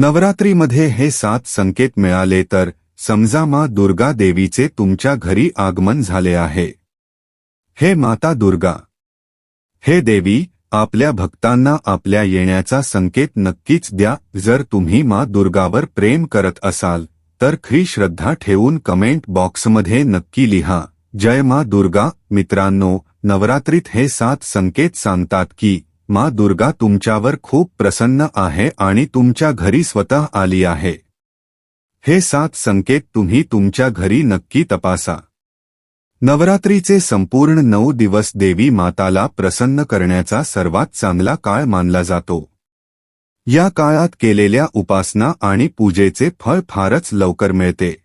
नवरात्रीमध्ये हे सात संकेत मिळाले तर समजा मा दुर्गा देवीचे तुमच्या घरी आगमन झाले आहे. हे माता दुर्गा. हे देवी आपल्या भक्तांना आपल्या येण्याचा संकेत नक्कीच द्या. जर तुम्ही मा दुर्गावर प्रेम करत असाल तर ख्री श्रद्धा ठेवून कमेंट बॉक्समध्ये नक्की लिहा. जय मा दुर्गा मित्रांनो नवरात्रीत हे सात संकेत सांगतात की मा दुर्गा तुमच्यावर खूप प्रसन्न आहे आणि तुमच्या घरी स्वतः आली आहे. हे सात संकेत तुम्ही तुमच्या घरी नक्की तपासा. नवरात्रीचे संपूर्ण नऊ दिवस देवी माताला प्रसन्न करण्याचा सर्वात चांगला काळ मानला जातो. या काळात केलेल्या उपासना आणि पूजेचे फळ फारच लवकर मिळते.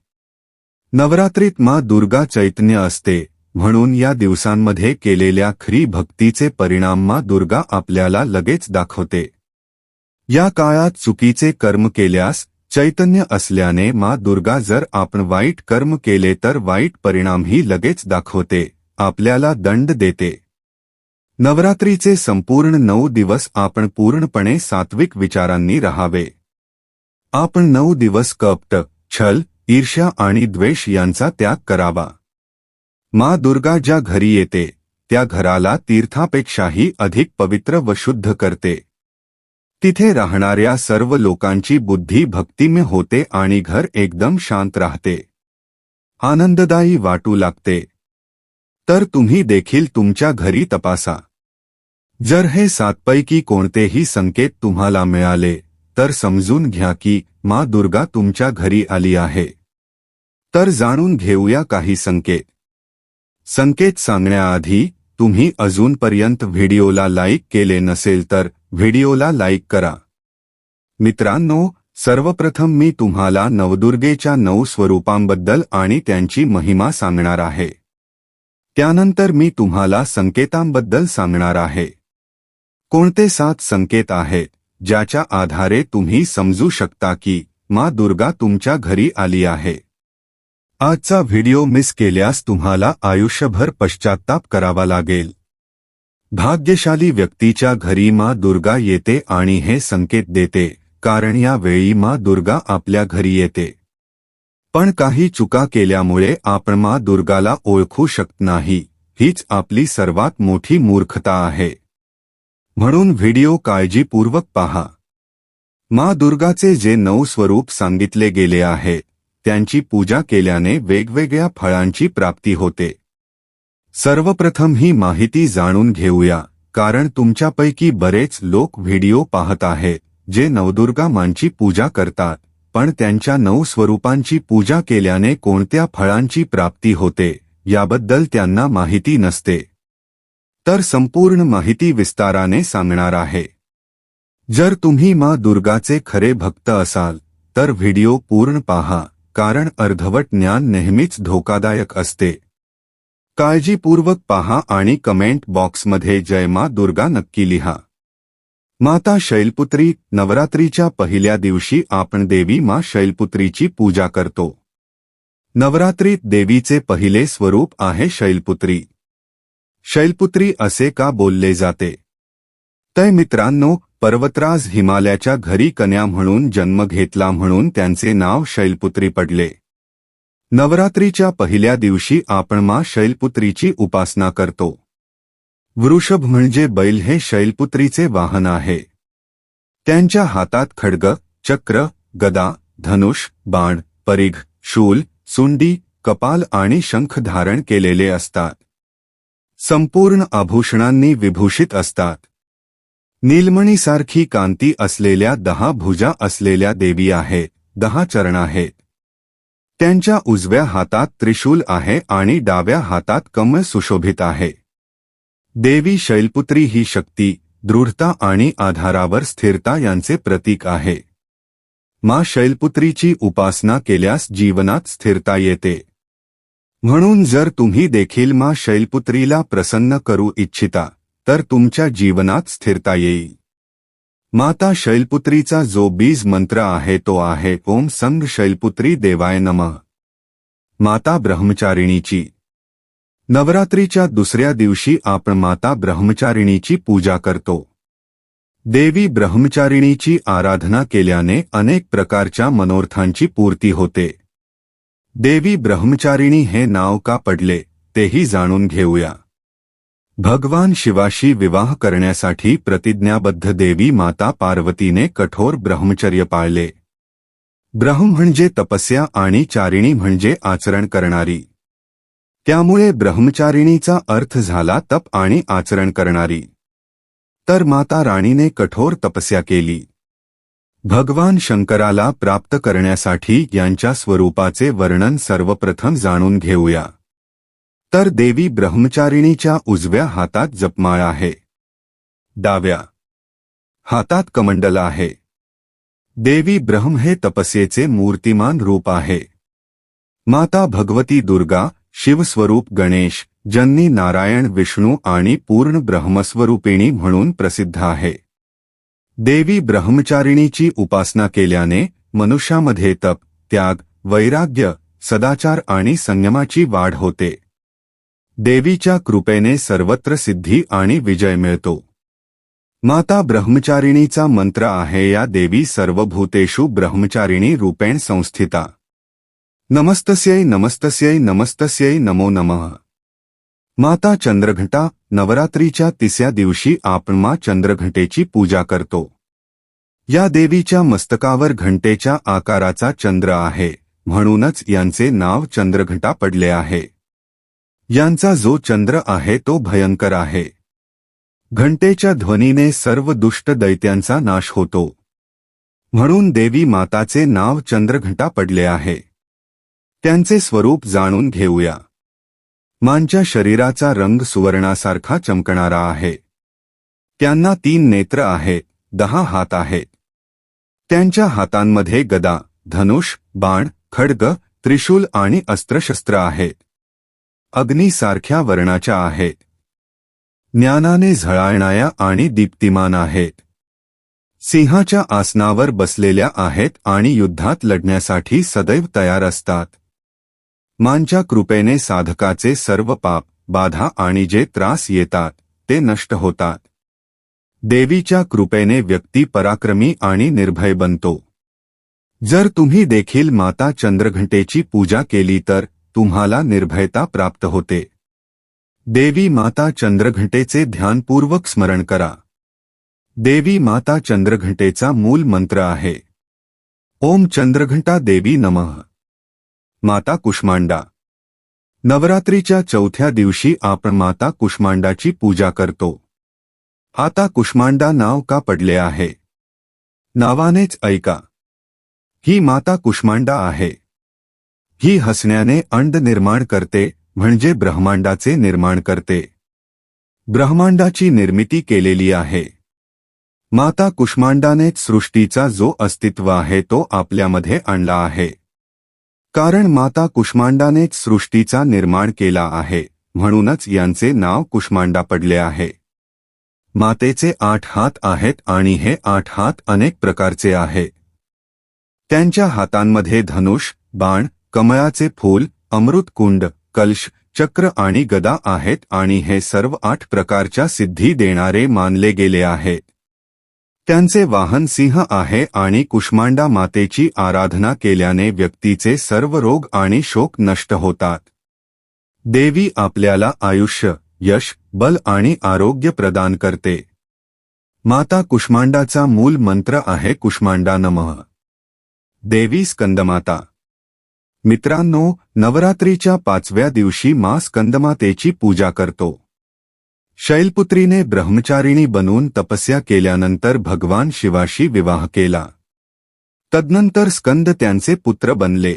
नवरात्रीत मा दुर्गा चैतन्य असते. म्हणून या दिवसांमध्ये केलेल्या खरी भक्तीचे परिणाम मा दुर्गा आपल्याला लगेच दाखवते. या काळात चुकीचे कर्म केल्यास चैतन्य असल्याने मा दुर्गा जर आपण वाईट कर्म केले तर वाईट परिणामही लगेच दाखवते आपल्याला दंड देते. नवरात्रीचे संपूर्ण नऊ दिवस आपण पूर्णपणे सात्विक विचारांनी राहावे. आपण नऊ दिवस कपट छल ईर्ष्या आणि द्वेष यांचा त्याग करावा. मा दुर्गा ज्या घरी येते त्या घराला तीर्थापेक्षाही अधिक पवित्र व शुद्ध करते. तिथे राहणाऱ्या सर्व लोकांची बुद्धी भक्तिमय होते आणि घर एकदम शांत राहते. आनंददायी वाटू लागते. तर तुम्ही देखील तुमच्या घरी तपासा. जर हे सातपैकी कोणतेही संकेत तुम्हाला मिळाले तर समजून घ्या की मा दुर्गा तुमच्या घरी आली आहे. तर जाणून घेऊया काही संकेत. संकेत सांगण्याआधी तुम्ही अजूनपर्यंत व्हिडिओला लाईक केले नसेल तर व्हिडिओला लाईक करा. मित्रांनो सर्वप्रथम मी तुम्हाला नवदुर्गेच्या नऊ स्वरूपांबद्दल आणि त्यांची महिमा सांगणार आहे. त्यानंतर मी तुम्हाला संकेतांबद्दल सांगणार आहे. कोणते सात संकेत आहेत ज्याच्या आधारे तुम्ही समजू शकता की मा दुर्गा तुमच्या घरी आली आहे? आजचा व्हिडिओ मिस केल्यास तुम्हाला आयुष्यभर पश्चात्ताप करावा लागेल. भाग्यशाली व्यक्तीच्या घरी मा दुर्गा येते आणि हे संकेत देते कारण या वेळी मा दुर्गा आपल्या घरी येते. पण काही चुका केल्यामुळे आपण मा दुर्गाला ओळखू शकत नाही हीच आपली सर्वात मोठी मूर्खता आहे. म्हणून व्हिडिओ काळजीपूर्वक पहा. मा दुर्गाचे जे नऊ स्वरूप सांगितले गेले आहे त्यांची पूजा केल्याने वेगवेगळ्या फळांची प्राप्ती होते. सर्वप्रथम ही माहिती जाणून घेऊया कारण तुमच्यापैकी बरेच लोक व्हिडिओ पाहत आहेत जे नवदुर्गा मांची पूजा करतात पण त्यांच्या नऊ स्वरूपांची पूजा केल्याने कोणत्या फळांची प्राप्ती होते याबद्दल त्यांना माहिती नसते. तर संपूर्ण माहिती विस्ताराने सांगणार आहे. जर तुम्ही माँ दुर्गाचे खरे भक्त असाल तर व्हिडिओ पूर्ण पहा. कारण अर्धवट ज्ञान नेहमीच धोकादायक असते. काळजीपूर्वक पहा आणि कमेंट बॉक्समध्ये जय मा दुर्गा नक्की लिहा. माता शैलपुत्री नवरात्रीच्या पहिल्या दिवशी आपण देवी मा शैलपुत्रीची पूजा करतो. नवरात्रीत देवीचे पहिले स्वरूप आहे शैलपुत्री. शैलपुत्री असे का बोलले जाते? तय मित्रांनो पर्वतराज हिमालयाच्या घरी कन्या म्हणून जन्म घेतला म्हणून त्यांचे नाव शैलपुत्री पडले. नवरात्रीच्या पहिल्या दिवशी आपण मा शैलपुत्रीची उपासना करतो. वृषभ म्हणजे बैल हे शैलपुत्रीचे वाहन आहे. त्यांच्या हातात खडग चक्र गदा धनुष बाण परिघ शूल सुंडी कपाल आणि शंख धारण केलेले असतात. संपूर्ण आभूषणांनी विभूषित असतात. नीलमणीसारखी कांती असलेल्या दहा भुजा असलेल्या देवी आहे दहा चरण आहेत त्यांच्या उजव्या हातात त्रिशूल आहे आणि डाव्या हातात कमळ सुशोभित आहे. देवी शैलपुत्री ही शक्ती दृढता आणि आधारावर स्थिरता यांचे प्रतीक आहे. मा शैलपुत्रीची उपासना केल्यास जीवनात स्थिरता येते. म्हणून जर तुम्ही देखील मा शैलपुत्रीला प्रसन्न करू इच्छिता तर तुमच्या जीवनात स्थिरता येईल. माता शैलपुत्रीचा जो बीज मंत्र आहे तो आहे ओम संग शैलपुत्री देवाय नमः. माता ब्रह्मचारिणीची. नवरात्रीच्या दुसऱ्या दिवशी आपण माता ब्रह्मचारिणीची पूजा करतो. देवी ब्रह्मचारिणीची आराधना केल्याने अनेक प्रकारच्या मनोर्थांची पूर्ती होते. देवी ब्रह्मचारिणी हे नाव का पडले तेही जाणून घेऊया. भगवान शिवाशी विवाह करण्यासाठी प्रतिज्ञाबद्ध देवी माता पार्वतीने कठोर ब्रह्मचर्य पाळले. ब्रह्म म्हणजे तपस्या आणि चारिणी म्हणजे आचरण करणारी. त्यामुळे ब्रह्मचारिणीचा अर्थ झाला तप आणि आचरण करणारी. तर माता राणीने कठोर तपस्या केली. भगवान शंकराला प्राप्त करण्यासाठी यांच्या स्वरूपाचे वर्णन सर्वप्रथम जाणून घेऊया. तर देवी ब्रह्मचारिणीच्या उजव्या हातात जपमाळ आहे. डाव्या हातात कमंडल आहे. देवी ब्रह्म हे तपस्येचे मूर्तिमान रूप आहे. माता भगवती दुर्गा शिवस्वरूप गणेश जन्नी नारायण विष्णू आणि पूर्ण ब्रह्मस्वरूपिणी म्हणून प्रसिद्ध आहे. देवी ब्रह्मचारिणीची उपासना केल्याने मनुष्यामध्ये तप त्याग वैराग्य सदाचार आणि संयमाची वाढ होते. देवीच्या कृपेने सर्वत्र सिद्धी आणि विजय मिळतो. माता ब्रह्मचारिणीचा मंत्र आहे या देवी सर्वभूतेषु ब्रह्मचारिणी रूपेण संस्थिता. नमस्तस्यै नमस्तस्यै नमस्तस्यै नमो नमः. माता चंद्रघटा नवरात्रीच्या तिसऱ्या दिवशी आपण मा चंद्रघंटेची पूजा करतो. या देवीच्या मस्तकावर घंटेच्या आकाराचा चंद्र आहे म्हणूनच यांचे नाव चंद्रघटा पडले आहे. यांचा जो चंद्र आहे तो भयंकर आहे. घंटेच्या ध्वनीने सर्व दुष्ट दैत्यांचा नाश होतो. म्हणून देवी माताचे नाव चंद्रघंटा पडले आहे. त्यांचे स्वरूप जाणून घेऊया. मांच्या शरीराचा रंग सुवर्णासारखा चमकणारा आहे. त्यांना तीन नेत्र आहेत दहा हात आहेत त्यांच्या हातांमध्ये गदा धनुष बाण खड्ग त्रिशूल आणि अस्त्रशस्त्र आहेत अग्नीसारख्या वर्णाच्या आहेत. ज्ञानाने झळाळणाऱ्या आणि दीप्तिमान आहेत. सिंहाच्या आसनावर बसलेल्या आहेत आणि युद्धात लढण्यासाठी सदैव तयार असतात. मांच्या कृपेने साधकाचे सर्व पाप बाधा आणि जे त्रास येतात ते नष्ट होतात. देवीच्या कृपेने व्यक्ती पराक्रमी आणि निर्भय बनतो. जर तुम्ही देखील माता चंद्रघंटेची पूजा केली तर तुम्हाला निर्भयता प्राप्त होते. देवी माता चंद्रघंटेचे ध्यानपूर्वक स्मरण करा. देवी माता चंद्रघंटेचा मूल मंत्र आहे. ओम चंद्रघंटा देवी नमः. माता कुष्मांडा. नवरात्रीच्या चौथ्या दिवशी आपण माता कुष्मांडाची पूजा करतो. आता कुष्मांडा नाव का पडले आहे? नावानेच ऐका. ही माता कुष्मांडा आहे. ही हसण्याने अंड निर्माण करते म्हणजे ब्रह्मांडाचे निर्माण करते. ब्रह्मांडाची निर्मिती केलेली आहे. माता कुष्मांडानेच सृष्टीचा जो अस्तित्व आहे तो आपल्यामध्ये आणला आहे. कारण माता कुष्मांडानेच सृष्टीचा निर्माण केला आहे म्हणूनच यांचे नाव कुष्मांडा पडले आहे. मातेचे आठ हात आहेत आणि हे आठ हात अनेक प्रकारचे आहे. त्यांच्या हातांमध्ये धनुष बाण कमळाचे फूल अमृतकुंड कलश चक्र आणि गदा आहेत आणि हे सर्व आठ प्रकारच्या सिद्धी देणारे मानले गेले आहेत त्यांचे वाहन सिंह आहे आणि कुष्मांडा मातेची आराधना केल्याने व्यक्तीचे सर्व रोग आणि शोक नष्ट होतात. देवी आपल्याला आयुष्य यश बल आणि आरोग्य प्रदान करते. माता कुष्मांडाचा मूल मंत्र आहे कुष्मांडा नमः. देवी स्कंदमाता. मित्रांनो नवरात्रीच्या पाचव्या दिवशी मा स्कंदमातेची पूजा करतो. शैलपुत्रीने ब्रह्मचारिणी बनून तपस्या केल्यानंतर भगवान शिवाशी विवाह केला. तदनंतर स्कंद त्यांचे पुत्र बनले.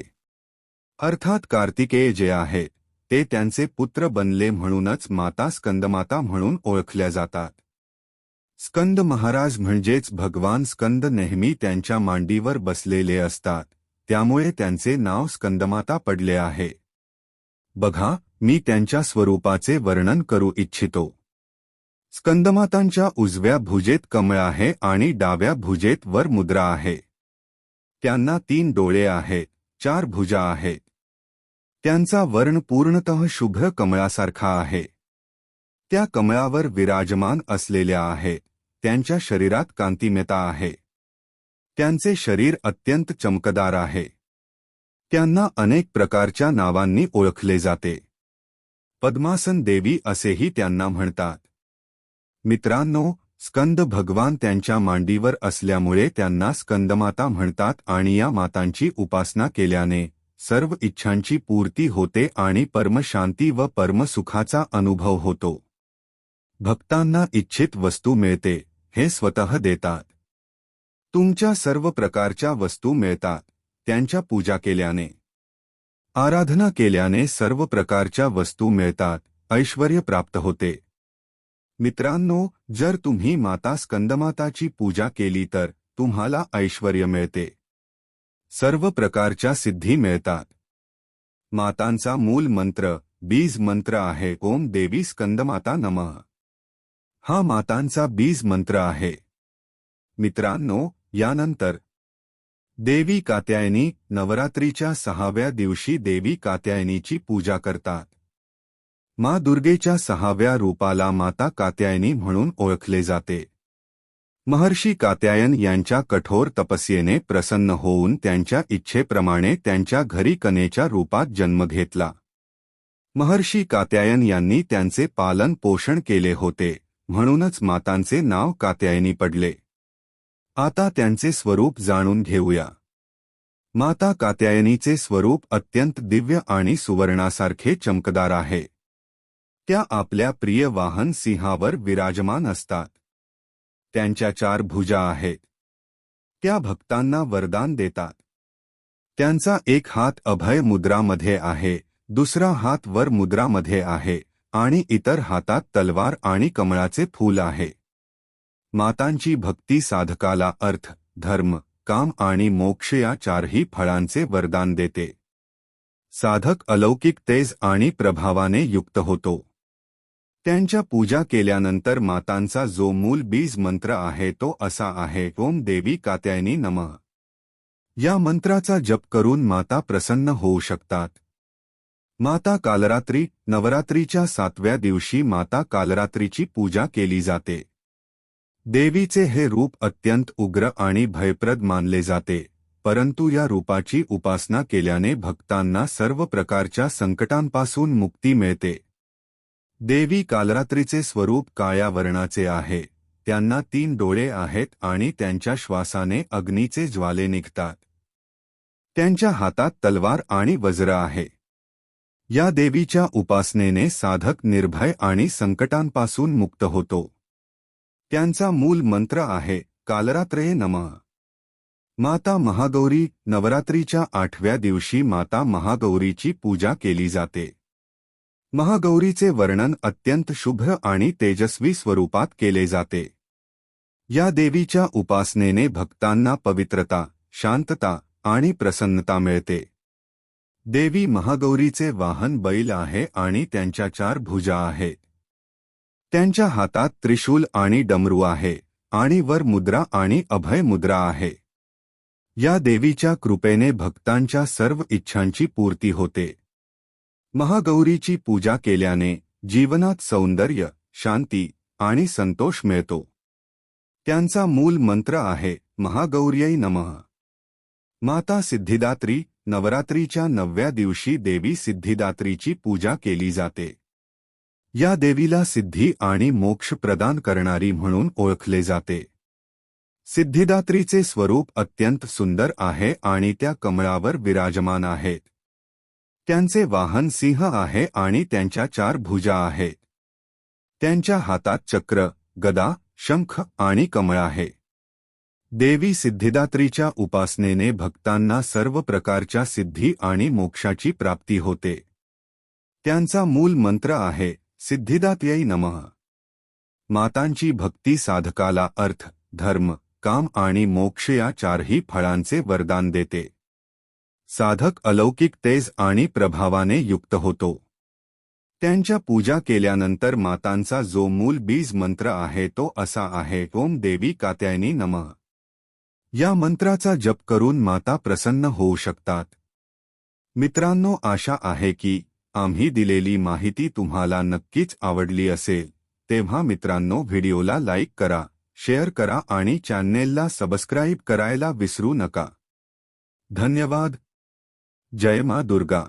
अर्थात कार्तिकेय जे आहे ते त्यांचे पुत्र बनले म्हणूनच माता स्कंदमाता म्हणून ओळखल्या जातात. स्कंद महाराज म्हणजेच भगवान स्कंद नेहमी त्यांच्या मांडीवर बसलेले असतात. त्यामुळे त्यांचे नाव स्कंदमाता पडले आहे. बघा मी त्यांच्या स्वरूपाचे वर्णन करू इच्छितो. स्कंदमातांच्या उजव्या भुजेत कमळ आहे आणि डाव्या भुजेत वर मुद्रा आहे. त्यांना तीन डोळे आहेत चार भुजा आहेत. त्यांचा वर्ण पूर्णतः शुभ्र कमळासारखा आहे. त्या कमळावर विराजमान असलेल्या आहेत त्यांच्या शरीरात कांतिमयता आहे. त्यांचे शरीर अत्यंत चमकदार आहे. त्यांना अनेक प्रकारच्या नावांनी ओळखले जाते. पद्मासन देवी असेही त्यांना म्हणतात. मित्रांनो स्कंद भगवान त्यांच्या मांडीवर असल्यामुळे त्यांना स्कंदमाता म्हणतात आणि या मातांची उपासना केल्याने सर्व इच्छांची पूर्ती होते आणि परमशांती व परमसुखाचा अनुभव होतो. भक्तांना इच्छित वस्तू मिळते हे स्वतः देतात. तुमच्या सर्व प्रकारच्या वस्तू मिळतात. त्यांच्या पूजा केल्याने. आराधना केल्याने सर्व प्रकारच्या वस्तू मिळतात. ऐश्वर प्राप्त होते. मित्रांनो जर तुम्ही माता स्कंदमाताची पूजा केली तर तुम्हाला ऐश्वर मिळते. सर्व प्रकारच्या सिद्धी मिळतात. मातांचा मूल मंत्र बीज मंत्र आहे. ओम देवी स्कंदमाता नमः. हा मातांचा बीज मंत्र आहे. मित्रांनो यानंतर देवी कात्यायनी नवरात्रीच्या सहाव्या दिवशी देवी कात्यायनीची पूजा करतात. मा दुर्गेच्या सहाव्या रूपाला माता कात्यायनी म्हणून ओळखले जाते. महर्षी कात्यायन यांच्या कठोर तपस्येने प्रसन्न होऊन त्यांच्या इच्छेप्रमाणे त्यांच्या घरी कनेच्या रूपात जन्म घेतला. महर्षी कात्यायन यांनी त्यांचे पालन पोषण केले होते म्हणूनच मातांचे नाव कात्यायनी पडले. आता त्यांचे स्वरूप जाणून घेऊया. माता कात्यायनीचे स्वरूप अत्यंत दिव्य आणि सुवर्णासारखे चमकदार आहे. त्या आपल्या प्रिय वाहन सिंहावर विराजमान असतात. त्यांच्या चार भुजा आहेत. त्या भक्तांना वरदान देतात. त्यांचा एक हात अभय मुद्रामध्ये आहे दुसरा हात वर मुद्रामध्ये आहे आणि इतर हातात तलवार आणि कमळाचे फूल आहे. मातांची भक्ती साधकाला अर्थ धर्म काम आणि मोक्ष या चारही फळांचे वरदान देते. साधक अलौकिक तेज आणि प्रभावाने युक्त होतो. त्यांच्या पूजा केल्यानंतर मातांचा जो मूल बीज मंत्र आहे तो असा आहे ओम देवी कात्यायनी नमः. या मंत्राचा जप करून माता प्रसन्न होऊ शकतात. माता कालरात्री नवरात्रीच्या सातव्या दिवशी माता कालरात्रीची पूजा केली जाते. देवीचे हे रूप अत्यंत उग्र आणि भयप्रद मानले जाते परंतु या रूपाची उपासना केल्याने भक्तांना सर्व प्रकारच्या संकटांपासून मुक्ती मिळते. देवी कालरात्रीचे स्वरूप काळ्या वर्णाचे आहे त्यांना तीन डोळे आहेत आणि त्यांच्या श्वासाने अग्नीचे ज्वाले निघतात. त्यांच्या हातात तलवार आणि वज्र आहे. या देवीच्या उपासनेने साधक निर्भय आणि संकटांपासून मुक्त होतो. त्यांचा मूल मंत्र आहे कालरात्रये नमः. माता महागौरी नवरात्रीच्या आठव्या दिवशी माता महागौरीची पूजा केली जाते. महागौरीचे वर्णन अत्यंत शुभ्र आणि तेजस्वी स्वरूपात केले जाते. या देवीच्या उपासनेने भक्तांना पवित्रता शांतता आणि प्रसन्नता मिळते. देवी महागौरीचे वाहन बैल आहे आणि त्यांच्या चार भुजा आहेत त्यांच्या हातात त्रिशूल आणि डमरू आहे आणि वर मुद्रा आणि अभय मुद्रा आहे. या देवीच्या कृपेने भक्तांच्या सर्व इच्छांची पूर्ती होते. महागौरीची पूजा केल्याने जीवनात सौंदर्य शांती आणि संतोष मिळतो. त्यांचा मूल मंत्र आहे महागौर्यै नमः. माता सिद्धिदात्री नवरात्रीच्या नवव्या दिवशी देवी सिद्धिदात्रीची पूजा केली जाते. या देवीला सिद्धी आणि मोक्ष प्रदान करणारी म्हणून ओळखले जाते. सिद्धिदात्रीचे स्वरूप अत्यंत सुंदर आहे आणि त्या कमळावर विराजमान आहेत त्यांचे वाहन सिंह आहे आणि त्यांच्या चार भुजा आहेत. त्यांच्या हातात चक्र गदा शंख आणि कमळ आहे. देवी सिद्धिदात्रीच्या उपासनेने भक्तांना सर्व प्रकारच्या सिद्धी आणि मोक्षाची प्राप्ती होते. त्यांचा मूल मंत्र आहे सिद्धिदात्यै नमः. मातांची भक्ती साधकाला अर्थ धर्म काम आणि मोक्ष या चारही फळांचे वरदान देते. साधक अलौकिक तेज आणि प्रभावाने युक्त होतो. त्यांच्या पूजा केल्यानंतर मातांचा जो मूल बीज मंत्र आहे तो असा आहे ओम देवी कात्यायनी नमः. या मंत्राचा जप करून माता प्रसन्न होऊ शकतात. मित्रांनो आशा आहे की आम्ही दिलेली माहिती तुम्हाला नक्कीच आवडली असेल. तेव्हा मित्रांनो व्हिडिओला लाईक करा शेअर करा आणि चॅनेलला सबस्क्राईब करायला विसरू नका. धन्यवाद. जय मा दुर्गा.